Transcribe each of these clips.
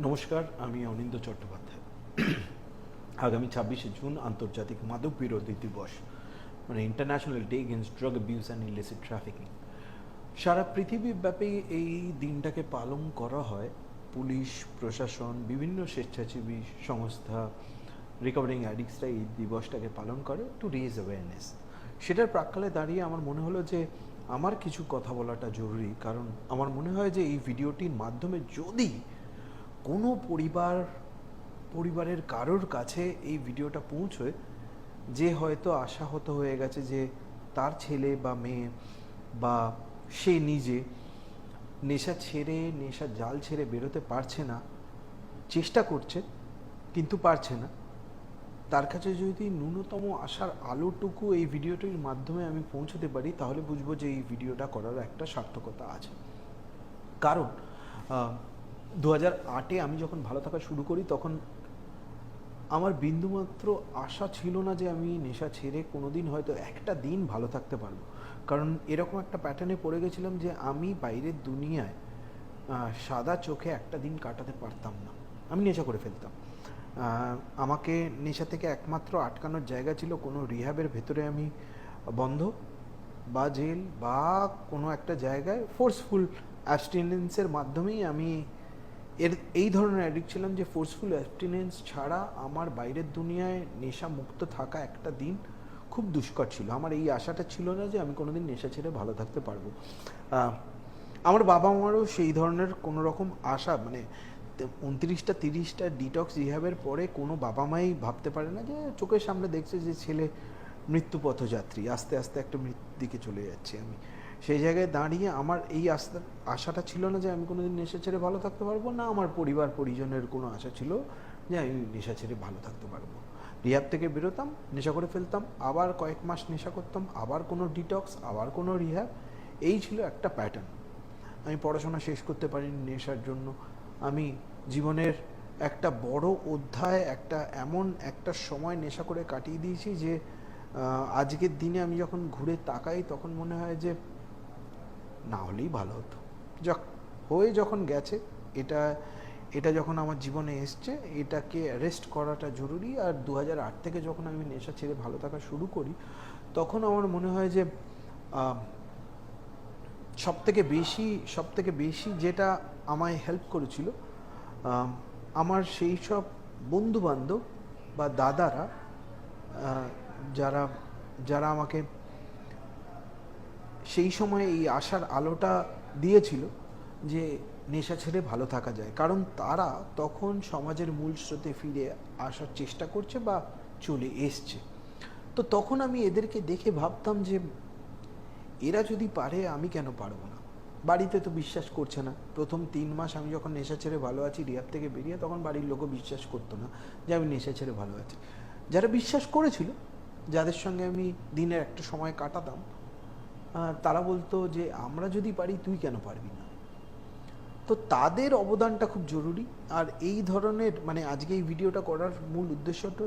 নমস্কার, আমি অনিন্দ চট্টোপাধ্যায়। আগামী ছাব্বিশে জুন আন্তর্জাতিক মাদক বিরোধী দিবস মানে international day against drug abuse and illicit trafficking সারা পৃথিবীব্যাপী এই দিনটাকে পালন করা হয় পুলিশ, প্রশাসন, বিভিন্ন স্বেচ্ছাসেবী সংস্থা রিকভারিং অ্যাডিক্টসরা এই দিবসটাকে পালন করে টু রেজ অ্যাওয়ারনেস সেটার প্রাক্কালে দাঁড়িয়ে আমার মনে হলো যে আমার কিছু কথা বলাটা জরুরি, কারণ আমার মনে হয় যে এই ভিডিওটির মাধ্যমে যদি কোনো পরিবার, পরিবারের কারোর কাছে এই ভিডিওটা পৌঁছয় যে হয়তো আশাহত হয়ে গেছে যে তার ছেলে বা মেয়ে বা সে নিজে নেশা ছেড়ে, নেশা জাল ছেড়ে বেরোতে পারছে না, চেষ্টা করছে কিন্তু পারছে না। তার কাছে যদি ন্যূনতম আশার আলোটুকু এই ভিডিওটির মাধ্যমে আমি পৌঁছতে পারি, তাহলে বুঝব যে এই ভিডিওটা করার একটা সার্থকতা আছে। কারণ দু হাজার আটে আমি যখন ভালো থাকা শুরু করি, তখন আমার বিন্দুমাত্র আশা ছিল না যে আমি নেশা ছেড়ে কোনো দিন হয়তো একটা দিন ভালো থাকতে পারব। কারণ এরকম একটা প্যাটার্নে পড়ে গেছিলাম যে আমি বাইরের দুনিয়ায় সাদা চোখে একটা দিন কাটাতে পারতাম না। আমি নেশা করে ফেলতাম। আমাকে নেশা থেকে একমাত্র আটকানোর জায়গা ছিল কোনো রিহ্যাবের ভেতরে আমি বন্ধ বা জেল বা কোনো একটা জায়গায় ফোর্সফুল অ্যাবস্টিনেন্সের মাধ্যমেই আমি এর, এই ধরনের অ্যাডিক্ট ছিলাম যে ফোর্সফুল অ্যাবস্টিনেন্স ছাড়া আমার বাইরের দুনিয়ায় নেশা মুক্ত থাকা একটা দিন খুব দুষ্কর ছিল। আমার এই আশাটা ছিল না যে আমি কোনোদিন নেশা ছেড়ে ভালো থাকতে পারব। আমার বাবা মারও সেই ধরনের কোনো রকম আশা মানে উনত্রিশটা, তিরিশটা ডিটক্স রিহাবের পরে কোনো বাবা মাই ভাবতে পারে না যে চোখের সামনে দেখছে যে ছেলে মৃত্যু পথযাত্রী আস্তে আস্তে একটা মৃত্যুর দিকে চলে যাচ্ছি আমি। সেই জায়গায় দাঁড়িয়ে আমার এই আস্থা, আশাটা ছিল না যে আমি কোনোদিন নেশা ছেড়ে ভালো থাকতে পারব না, আমার পরিবার পরিজনের কোনো আশা ছিল যে আমি নেশা ছেড়ে ভালো থাকতে পারব। রিহাব থেকে বেরোতাম, নেশা করে ফেলতাম, আবার কয়েক মাস নেশা করতাম, আবার কোনো ডিটক্স আবার কোনো রিহ্যাব এই ছিল একটা প্যাটার্ন আমি পড়াশোনা শেষ করতে পারিনি নেশার জন্য। আমি জীবনের একটা বড় অধ্যায়, একটা এমন একটা সময় নেশা করে কাটিয়ে দিয়েছি যে আজকের দিনে আমি যখন ঘুরে তাকাই তখন মনে হয় যে না হলেই ভালো হতো। যখ- হয়ে যখন গেছে, এটা এটা যখন আমার জীবনে এসছে, এটাকে অ্যারেস্ট করাটা জরুরি। আর দু থেকে যখন আমি নেশা ছেড়ে ভালো থাকা শুরু করি, তখন আমার মনে হয় যে সব থেকে বেশি সব থেকে বেশি যেটা আমায় হেল্প করেছিল আমার সেই সব বন্ধুবান্ধব বা দাদারা যারা যারা আমাকে সেই সময় এই আশার আলোটা দিয়েছিল যে নেশা ছেড়ে ভালো থাকা যায়। কারণ তারা তখন সমাজের মূল স্রোতে ফিরে আসার চেষ্টা করছে বা চলে এসছে। তো তখন আমি এদেরকে দেখে ভাবতাম যে এরা যদি পারে, আমি কেন পারব না? বাড়িতে তো বিশ্বাস করছে না। প্রথম তিন মাস আমি যখন নেশা ছেড়ে ভালো আছি রিয়াব থেকে বেরিয়ে তখন বাড়ির লোকও বিশ্বাস করতো না যে আমি নেশা ছেড়ে ভালো আছি। যারা বিশ্বাস করেছিল, যাদের সঙ্গে আমি দিনের একটা সময় কাটাতাম তারা বলতো যে, আমরা যদি পারি, তুই কেন পারবি না? তো তাদের অবদানটা খুব জরুরি। আর এই ধরনের মানে আজকে এই ভিডিওটা করার মূল উদ্দেশ্যটা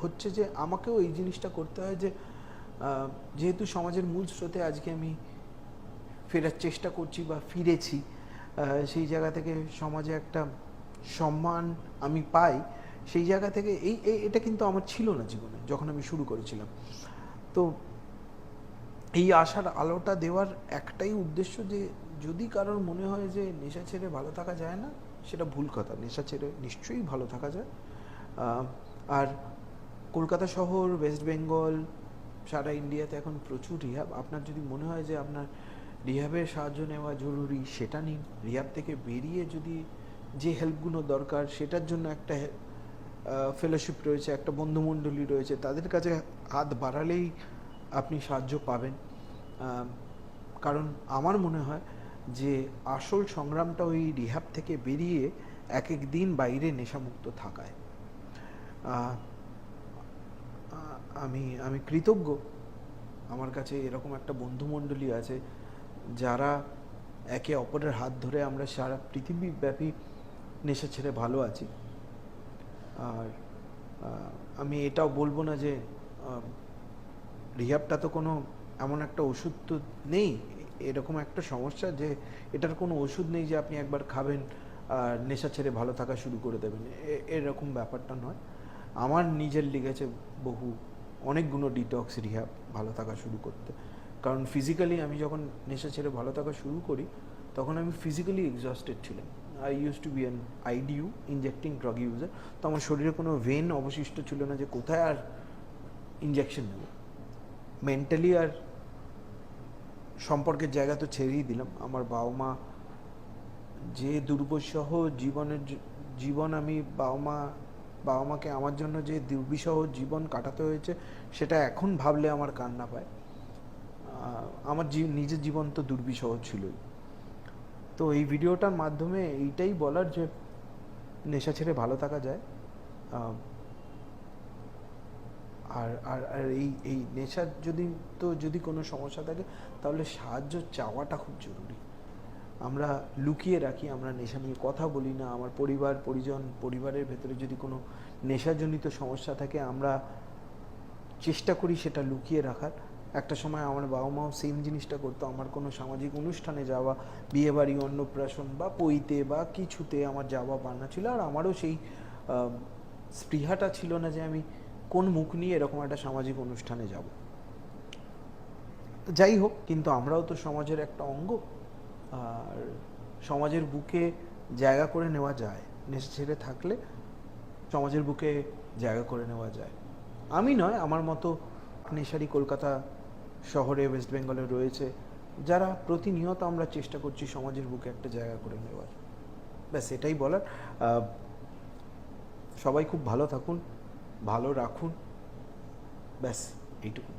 হচ্ছে যে, আমাকেও এই জিনিসটা করতে হয় যে যেহেতু সমাজের মূল স্রোতে আজকে আমি ফেরার চেষ্টা করছি বা ফিরেছি সেই জায়গা থেকে সমাজে একটা সম্মান আমি পাই, সেই জায়গা থেকে এই, এটা কিন্তু আমার ছিল না জীবনে, যখন আমি শুরু করেছিলাম। তো এই আশার আলোটা দেওয়ার একটাই উদ্দেশ্য যে যদি কারোর মনে হয় যে নেশা ছেড়ে ভালো থাকা যায় না, সেটা ভুল কথা, নেশা ছেড়ে নিশ্চয়ই ভালো থাকা যায়। আর কলকাতা শহর ওয়েস্ট বেঙ্গল সারা ইন্ডিয়াতে এখন প্রচুর রিহাব আপনার যদি মনে হয় যে আপনার রিহাবের সাহায্য নেওয়া জরুরি, সেটা নিন। রিহাব থেকে বেরিয়ে যদি যে হেল্পগুলো দরকার, সেটার জন্য একটা ফেলোশিপ রয়েছে, একটা বন্ধুমণ্ডলী রয়েছে, তাদের কাছে হাত বাড়ালেই আপনি সাহায্য পাবেন। কারণ আমার মনে হয় যে আসল সংগ্রামটা ওই রিহাব থেকে বেরিয়ে এক এক দিন বাইরে নেশামুক্ত থাকায়। আমি আমি কৃতজ্ঞ। আমার কাছে এরকম একটা বন্ধুমণ্ডলী আছে যারা একে অপরের হাত ধরে আমরা সারা পৃথিবীব্যাপী নেশা ছেড়ে ভালো আছি। আর আমি এটাও বলব না যে রিহাবটা তো কোনো এমন একটা ওষুধ তো নেই, এরকম একটা সমস্যা যে এটার কোনো ওষুধ নেই যে আপনি একবার খাবেন নেশা ছেড়ে ভালো থাকা শুরু করে দেবেন। এরকম ব্যাপারটা নয়। আমার নিজের লেগেছে বহু, অনেকগুলো ডিটক্স রিহ্যাব ভালো থাকা শুরু করতে। কারণ ফিজিক্যালি আমি যখন নেশা ছেড়ে ভালো থাকা শুরু করি, তখন আমি ফিজিক্যালি এক্সস্টেড ছিলাম। I use to be an IDU injecting drug user তো আমার শরীরে কোনো ভেন অবশিষ্ট ছিল না যে কোথায় আর ইনজেকশন নেব। মেন্টালি আর সম্পর্কের জায়গা তো ছেড়েই দিলাম। আমার বাবা মা যে দুর্বসহ জীবনের জীবন আমি বাবা মা, বাবা মাকে আমার জন্য যে দুর্বিসহ জীবন কাটাতে হয়েছে, সেটা এখন ভাবলে আমার কান্না পায়। আমার নিজের জীবন তো দুর্বিসহ ছিলই। তো এই ভিডিওটার মাধ্যমে এইটাই বলার যে নেশা ছেড়ে ভালো থাকা যায়। আর আর আর এই এই নেশার যদি তো যদি কোনো সমস্যা থাকে, তাহলে সাহায্য চাওয়াটা খুব জরুরি। আমরা লুকিয়ে রাখি, আমরা নেশা নিয়ে কথা বলি না, আমার পরিবার, পরিজন, পরিবারের ভেতরে যদি কোনো নেশাজনিত সমস্যা থাকে, আমরা চেষ্টা করি সেটা লুকিয়ে রাখার। একটা সময় আমার বাবা মাও সেম জিনিসটা করতো, আমার কোনো সামাজিক অনুষ্ঠানে যাওয়া বিয়ে বাড়ি অন্নপ্রাশন বা পইতে বা কিছুতে আমার যাওয়া বান্না ছিল, আর আমারও সেই স্পৃহাটা ছিল না যে আমি কোন মুখ নিয়ে এরকম একটা সামাজিক অনুষ্ঠানে যাব? যাই হোক, কিন্তু আমরাও তো সমাজের একটা অঙ্গ। আর সমাজের বুকে জায়গা করে নেওয়া যায়। নেশা ছেড়ে থাকলে সমাজের বুকে জায়গা করে নেওয়া যায়। আমি নয়, আমার মতো নেশারি কলকাতা শহরে, ওয়েস্ট বেঙ্গলে রয়েছে, যারা প্রতিনিয়ত আমরা চেষ্টা করছি সমাজের বুকে একটা জায়গা করে নেওয়ার। ব্যাস, এটাই বলার। সবাই খুব ভালো থাকুন। ভালো রাখুন। ব্যাস এইটুকু